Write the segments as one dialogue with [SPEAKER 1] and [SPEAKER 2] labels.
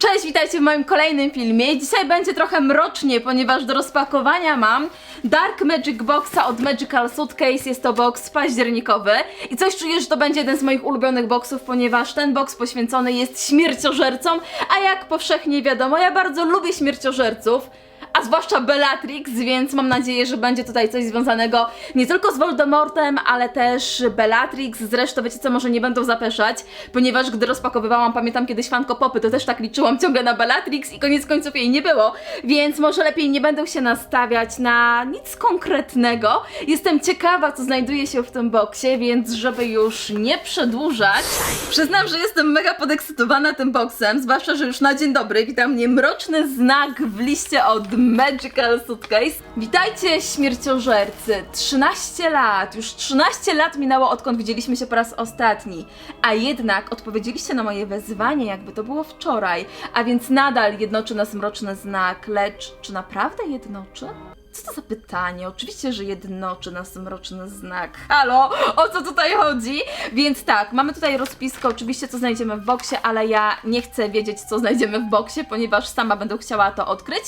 [SPEAKER 1] Cześć, witajcie w moim kolejnym filmie. Dzisiaj będzie trochę mrocznie, ponieważ do rozpakowania mam Dark Magic Boxa od Magical Suitcase. Jest to box październikowy i coś czuję, że to będzie jeden z moich ulubionych boxów, ponieważ ten box poświęcony jest śmierciożercom, a jak powszechnie wiadomo, ja bardzo lubię śmierciożerców a zwłaszcza Bellatrix, więc mam nadzieję, że będzie tutaj coś związanego nie tylko z Voldemortem, ale też Bellatrix. Zresztą wiecie co, może nie będą zapeszać, ponieważ gdy rozpakowywałam, pamiętam kiedyś fanko popy, to też tak liczyłam ciągle na Bellatrix i koniec końców jej nie było, więc może lepiej nie będę się nastawiać na nic konkretnego. Jestem ciekawa, co znajduje się w tym boksie, więc żeby już nie przedłużać, przyznam, że jestem mega podekscytowana tym boksem, zwłaszcza, że już na dzień dobry witam mnie mroczny znak w liście od Magical Suitcase. Witajcie śmierciożercy. 13 lat, już 13 lat minęło odkąd widzieliśmy się po raz ostatni, a jednak odpowiedzieliście na moje wezwanie, jakby to było wczoraj, a więc nadal jednoczy nas mroczny znak, lecz czy naprawdę jednoczy? Co to za pytanie? Oczywiście, że jednoczy nas mroczny znak. Halo, o co tutaj chodzi? Więc tak, mamy tutaj rozpiskę, oczywiście co znajdziemy w boksie, ale ja nie chcę wiedzieć, co znajdziemy w boksie, ponieważ sama będę chciała to odkryć.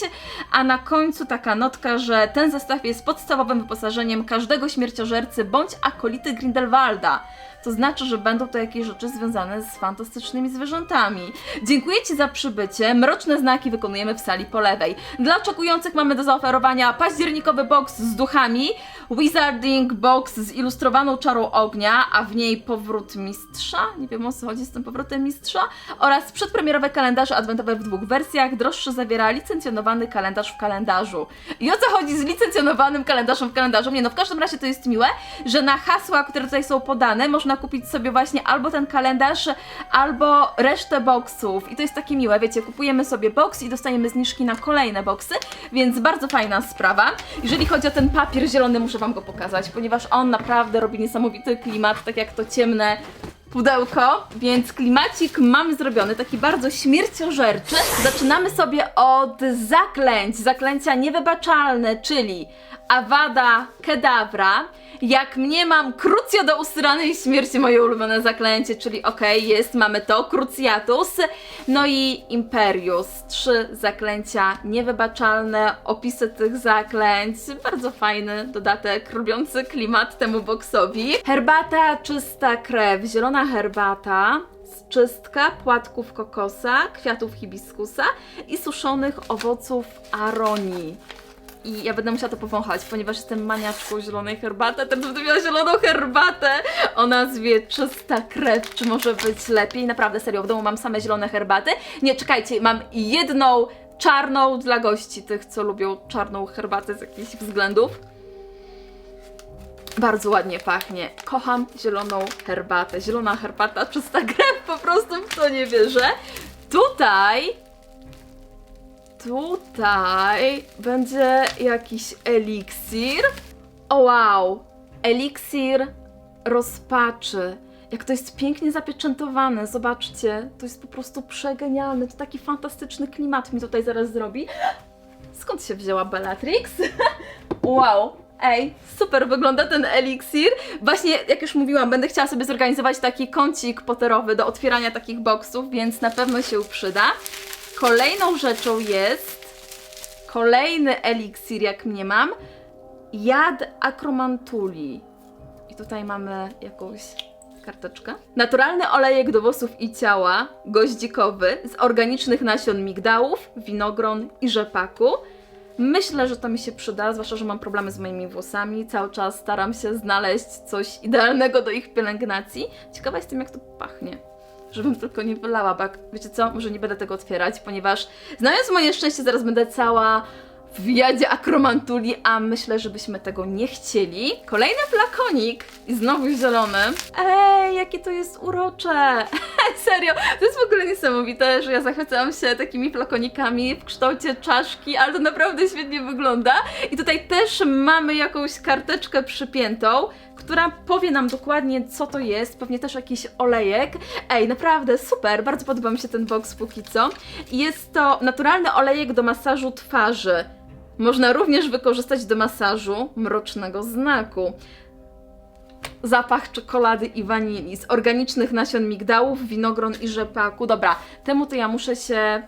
[SPEAKER 1] A na końcu taka notka, że ten zestaw jest podstawowym wyposażeniem każdego śmierciożercy bądź akolity Grindelwalda. To znaczy, że będą to jakieś rzeczy związane z fantastycznymi zwierzętami. Dziękuję Ci za przybycie. Mroczne znaki wykonujemy w sali po lewej. Dla oczekujących mamy do zaoferowania październikowy box z duchami, Wizarding Box z ilustrowaną czarą ognia, a w niej powrót mistrza. Nie wiem o co chodzi z tym powrotem mistrza. Oraz przedpremierowe kalendarze adwentowe w dwóch wersjach. Droższy zawiera licencjonowany kalendarz w kalendarzu. I o co chodzi z licencjonowanym kalendarzem w kalendarzu? Nie no, w każdym razie to jest miłe, że na hasła, które tutaj są podane, można kupić sobie właśnie albo ten kalendarz, albo resztę boxów. I to jest takie miłe, wiecie, kupujemy sobie box i dostajemy zniżki na kolejne boxy, więc bardzo fajna sprawa. Jeżeli chodzi o ten papier zielony, muszę Wam go pokazać, ponieważ on naprawdę robi niesamowity klimat, tak jak to ciemne pudełko, więc klimacik mamy zrobiony, taki bardzo śmierciożerczy. Zaczynamy sobie od zaklęć, zaklęcia niewybaczalne, czyli Avada Kedavra. Jak mnie mam Crucio do ustраnej śmierci, moje ulubione zaklęcie, czyli okej, jest, mamy to, Cruciatus, no i Imperius. Trzy zaklęcia niewybaczalne, opisy tych zaklęć, bardzo fajny dodatek, robiący klimat temu boksowi. Herbata, czysta krew, zielona herbata, czystka płatków kokosa, kwiatów hibiskusa i suszonych owoców aronii. I ja będę musiała to powąchać, ponieważ jestem maniaczką zielonej herbaty. Teraz będę miała zieloną herbatę o nazwie Czysta Krew. Czy może być lepiej? Naprawdę, serio, w domu mam same zielone herbaty. Nie, czekajcie, mam jedną czarną dla gości, tych, co lubią czarną herbatę z jakichś względów. Bardzo ładnie pachnie. Kocham zieloną herbatę. Zielona herbata, czysta krew, po prostu w to nie wierzę. Tutaj Tutaj będzie jakiś eliksir. O wow! Eliksir rozpaczy. Jak to jest pięknie zapieczętowane, zobaczcie. To jest po prostu przegenialne. To taki fantastyczny klimat mi tutaj zaraz zrobi. Skąd się wzięła Bellatrix? wow! Ej, super wygląda ten eliksir. Właśnie, jak już mówiłam, będę chciała sobie zorganizować taki kącik poterowy do otwierania takich boksów, więc na pewno się przyda. Kolejną rzeczą jest kolejny eliksir, jak mnie mam. Jad akromantuli. I tutaj mamy jakąś karteczkę. Naturalny olejek do włosów i ciała, goździkowy, z organicznych nasion migdałów, winogron i rzepaku. Myślę, że to mi się przyda, zwłaszcza, że mam problemy z moimi włosami. Cały czas staram się znaleźć coś idealnego do ich pielęgnacji. Ciekawa jestem, jak to pachnie żebym tylko nie wylała, bo jak, wiecie co, może nie będę tego otwierać, ponieważ znając moje szczęście, zaraz będę cała w jadzie akromantuli, a myślę, żebyśmy tego nie chcieli. Kolejny flakonik i znowu zielony. Ej, jakie to jest urocze! Serio, to jest w ogóle niesamowite, że ja zachwycam się takimi flakonikami w kształcie czaszki, ale to naprawdę świetnie wygląda. I tutaj też mamy jakąś karteczkę przypiętą, która powie nam dokładnie, co to jest. Pewnie też jakiś olejek. Ej, naprawdę super, bardzo podoba mi się ten box póki co. Jest to naturalny olejek do masażu twarzy. Można również wykorzystać do masażu mrocznego znaku. Zapach czekolady i wanilii z organicznych nasion migdałów, winogron i rzepaku. Dobra, temu to ja muszę się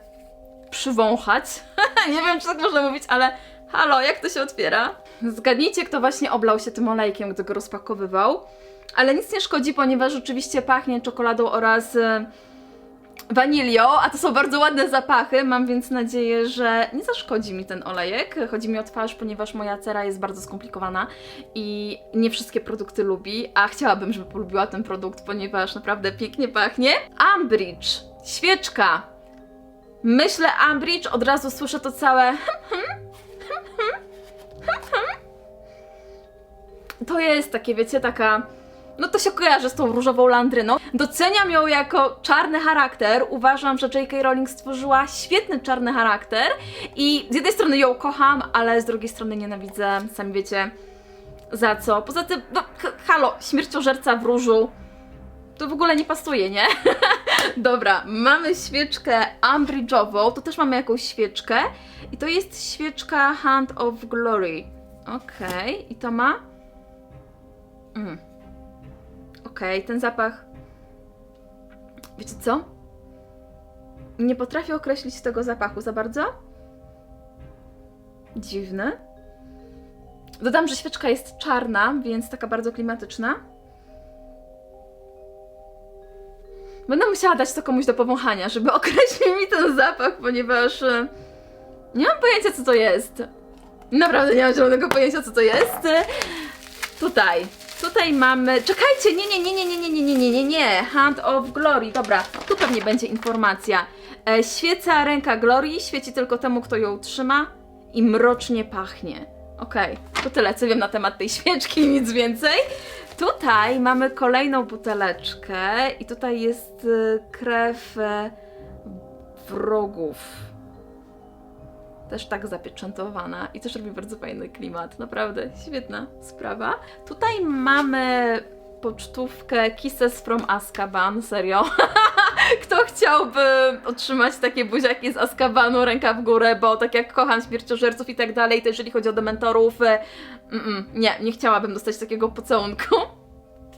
[SPEAKER 1] przywąchać. nie wiem, czy tak można mówić, ale halo, jak to się otwiera? Zgadnijcie, kto właśnie oblał się tym olejkiem, gdy go rozpakowywał. Ale nic nie szkodzi, ponieważ rzeczywiście pachnie czekoladą oraz e, wanilią, a to są bardzo ładne zapachy. Mam więc nadzieję, że nie zaszkodzi mi ten olejek. Chodzi mi o twarz, ponieważ moja cera jest bardzo skomplikowana i nie wszystkie produkty lubi, a chciałabym, żeby polubiła ten produkt, ponieważ naprawdę pięknie pachnie. Ambridge, świeczka. Myślę Ambridge, od razu słyszę to całe to jest takie, wiecie, taka. No to się kojarzy z tą różową landryną. Doceniam ją jako czarny charakter. Uważam, że J.K. Rowling stworzyła świetny czarny charakter i z jednej strony ją kocham, ale z drugiej strony nienawidzę, sami wiecie, za co. Poza tym, no, halo, śmierciożerca w różu. To w ogóle nie pasuje, nie? Dobra, mamy świeczkę Ambridge'ową, tu też mamy jakąś świeczkę i to jest świeczka Hand of Glory. Okej, i to ma... Mm. Okej, ten zapach... Wiecie co? Nie potrafię określić tego zapachu za bardzo. Dziwny. Dodam, że świeczka jest czarna, więc taka bardzo klimatyczna. Będę musiała dać to komuś do powąchania, żeby określił mi ten zapach, ponieważ e, nie mam pojęcia, co to jest. Naprawdę nie mam zielonego pojęcia, co to jest. Tutaj. Tutaj mamy. Czekajcie! Nie, nie, nie, nie, nie, nie, nie, nie, nie, nie, nie. Hand of Glory. Dobra, tu pewnie będzie informacja. E, świeca ręka Glory świeci tylko temu, kto ją trzyma i mrocznie pachnie. Okej, to tyle, co wiem na temat tej świeczki, nic więcej. Tutaj mamy kolejną buteleczkę i tutaj jest e, krew e, wrogów też tak zapieczętowana i też robi bardzo fajny klimat. Naprawdę świetna sprawa. Tutaj mamy pocztówkę Kisses from Azkaban, serio. Kto chciałby otrzymać takie buziaki z Azkabanu, ręka w górę, bo tak jak kocham śmierciożerców i tak dalej, to jeżeli chodzi o dementorów, e, mm, mm, nie, nie chciałabym dostać takiego pocałunku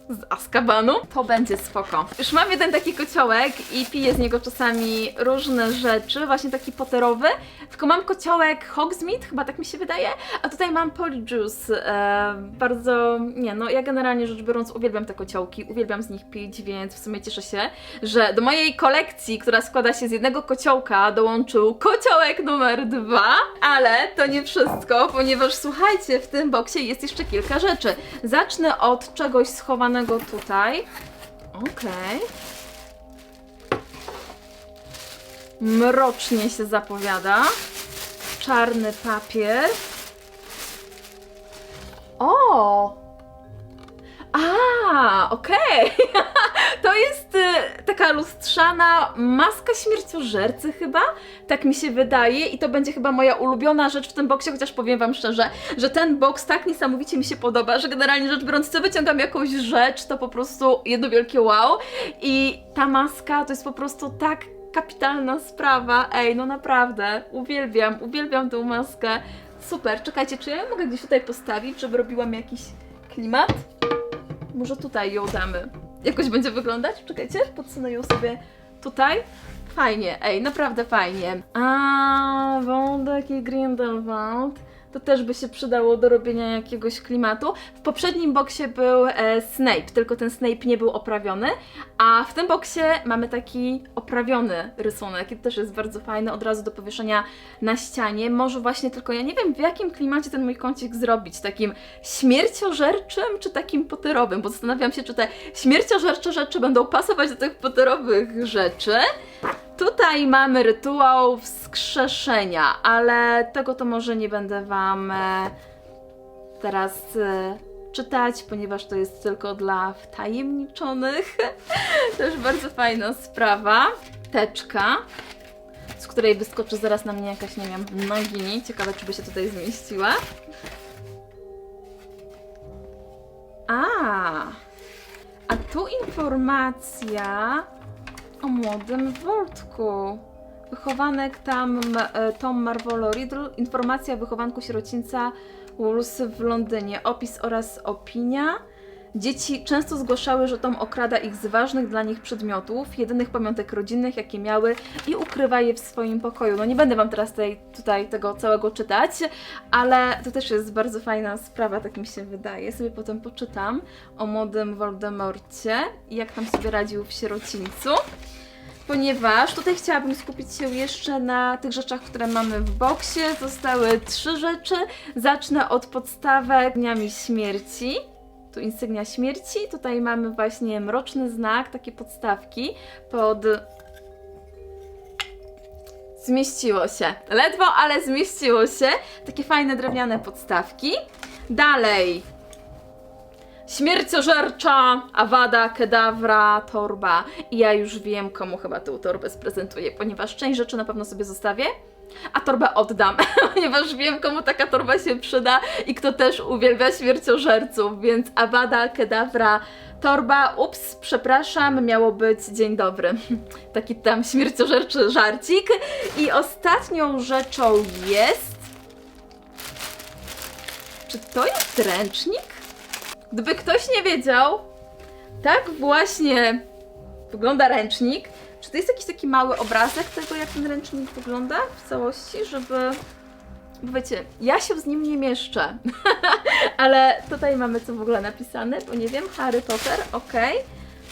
[SPEAKER 1] z Azkabanu. To będzie spoko. Już mam jeden taki kociołek i piję z niego czasami różne rzeczy, właśnie taki poterowy. Tylko mam kociołek Hogsmeade, chyba tak mi się wydaje, a tutaj mam Polyjuice. E, bardzo, nie no, ja generalnie rzecz biorąc uwielbiam te kociołki, uwielbiam z nich pić, więc w sumie cieszę się, że do mojej kolekcji, która składa się z jednego kociołka, dołączył kociołek numer dwa, ale to nie wszystko, ponieważ słuchajcie, w tym boksie jest jeszcze kilka rzeczy. Zacznę od czegoś schowanego tutaj. Okej. Mrocznie się zapowiada. Czarny papier. O! A, okej. To jest y, taka lustrzana maska śmierciożercy chyba, tak mi się wydaje i to będzie chyba moja ulubiona rzecz w tym boksie, chociaż powiem wam szczerze, że ten boks tak niesamowicie mi się podoba, że generalnie rzecz biorąc, co wyciągam jakąś rzecz, to po prostu jedno wielkie wow i ta maska to jest po prostu tak kapitalna sprawa, ej, no naprawdę, uwielbiam, uwielbiam tę maskę, super, czekajcie, czy ja ją mogę gdzieś tutaj postawić, żeby robiła mi jakiś klimat? Może tutaj ją damy. Jakoś będzie wyglądać? Czekajcie, podsunę ją sobie tutaj. Fajnie, ej, naprawdę fajnie. A, wądek i Grindelwald. To też by się przydało do robienia jakiegoś klimatu. W poprzednim boksie był e, Snape, tylko ten Snape nie był oprawiony, a w tym boksie mamy taki oprawiony rysunek i to też jest bardzo fajny, od razu do powieszenia na ścianie. Może właśnie tylko ja nie wiem w jakim klimacie ten mój kącik zrobić, takim śmierciożerczym czy takim poterowym, bo zastanawiam się czy te śmierciożercze rzeczy będą pasować do tych poterowych rzeczy. Tutaj mamy rytuał wskrzeszenia, ale tego to może nie będę Wam e, teraz e, czytać, ponieważ to jest tylko dla wtajemniczonych. Też bardzo fajna sprawa. Teczka, z której wyskoczy zaraz na mnie jakaś, nie wiem, nagini. Ciekawe, czy by się tutaj zmieściła. A, a tu informacja o młodym Wojtku. Wychowanek tam e, Tom Marvolo Riddle. Informacja o wychowanku sierocińca Wolves w Londynie. Opis oraz opinia. Dzieci często zgłaszały, że Tom okrada ich z ważnych dla nich przedmiotów, jedynych pamiątek rodzinnych, jakie miały i ukrywa je w swoim pokoju. No nie będę Wam teraz tej, tutaj tego całego czytać, ale to też jest bardzo fajna sprawa, tak mi się wydaje. Sobie potem poczytam o młodym Voldemorcie i jak tam sobie radził w sierocińcu. Ponieważ tutaj chciałabym skupić się jeszcze na tych rzeczach, które mamy w boksie. Zostały trzy rzeczy. Zacznę od podstawek dniami śmierci. Tu insygnia śmierci. Tutaj mamy właśnie mroczny znak, takie podstawki pod. Zmieściło się. Ledwo, ale zmieściło się. Takie fajne drewniane podstawki. Dalej. Śmierciożercza, awada, kedawra, torba. I ja już wiem, komu chyba tę torbę sprezentuję, ponieważ część rzeczy na pewno sobie zostawię, a torbę oddam, ponieważ wiem, komu taka torba się przyda i kto też uwielbia śmierciożerców, więc awada, kedawra, torba, ups, przepraszam, miało być dzień dobry. Taki tam śmierciożerczy żarcik. I ostatnią rzeczą jest... Czy to jest ręcznik? Gdyby ktoś nie wiedział, tak właśnie wygląda ręcznik. Czy to jest jakiś taki mały obrazek tego, jak ten ręcznik wygląda w całości, żeby. Bo wiecie, ja się z nim nie mieszczę. Ale tutaj mamy co w ogóle napisane, bo nie wiem. Harry Potter, okej.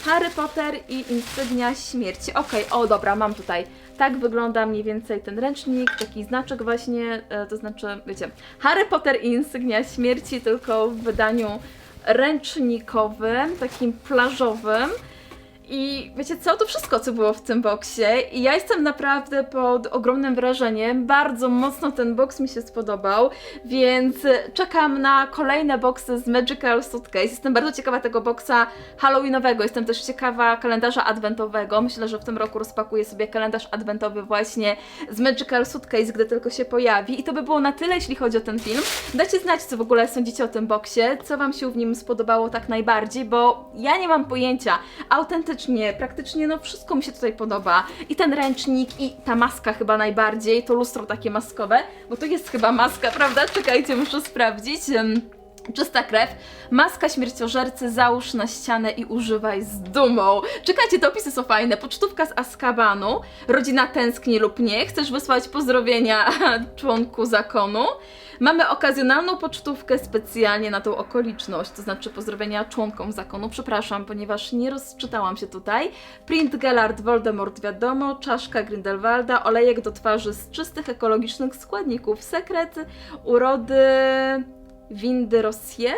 [SPEAKER 1] Harry Potter i insygnia śmierci. Okej, o dobra, mam tutaj. Tak wygląda mniej więcej ten ręcznik, taki znaczek właśnie, e, to znaczy, wiecie, Harry Potter i insygnia śmierci, tylko w wydaniu ręcznikowym, takim plażowym. I wiecie co, to wszystko, co było w tym boksie. I ja jestem naprawdę pod ogromnym wrażeniem. Bardzo mocno ten boks mi się spodobał, więc czekam na kolejne boksy z Magical Suitcase. Jestem bardzo ciekawa tego boksa Halloweenowego. Jestem też ciekawa kalendarza adwentowego. Myślę, że w tym roku rozpakuję sobie kalendarz adwentowy właśnie z Magical Suitcase, gdy tylko się pojawi. I to by było na tyle, jeśli chodzi o ten film. Dajcie znać, co w ogóle sądzicie o tym boksie, co Wam się w nim spodobało tak najbardziej, bo ja nie mam pojęcia. Autentycznie, praktycznie no wszystko mi się tutaj podoba. I ten ręcznik, i ta maska chyba najbardziej, to lustro takie maskowe, bo to jest chyba maska, prawda? Czekajcie, muszę sprawdzić. Czysta krew, maska śmierciożercy, załóż na ścianę i używaj z dumą. Czekajcie, te opisy są fajne. Pocztówka z Azkabanu, rodzina tęskni lub nie, chcesz wysłać pozdrowienia członku zakonu. Mamy okazjonalną pocztówkę specjalnie na tą okoliczność, to znaczy pozdrowienia członkom zakonu. Przepraszam, ponieważ nie rozczytałam się tutaj. Print Gellard Voldemort wiadomo, czaszka Grindelwalda, olejek do twarzy z czystych ekologicznych składników, sekret urody Windy Rossier.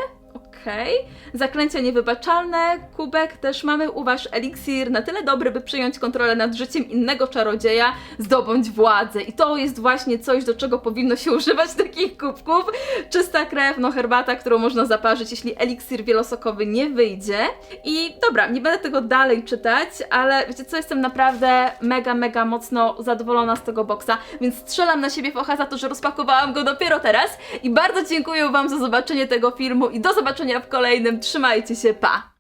[SPEAKER 1] Okej. Zaklęcia niewybaczalne. Kubek też mamy. Uważ eliksir na tyle dobry, by przejąć kontrolę nad życiem innego czarodzieja, zdobądź władzę. I to jest właśnie coś, do czego powinno się używać takich kubków. Czysta krew, no herbata, którą można zaparzyć, jeśli eliksir wielosokowy nie wyjdzie. I dobra, nie będę tego dalej czytać, ale wiecie co, jestem naprawdę mega, mega mocno zadowolona z tego boksa, więc strzelam na siebie focha za to, że rozpakowałam go dopiero teraz. I bardzo dziękuję Wam za zobaczenie tego filmu i do w kolejnym. Trzymajcie się, pa!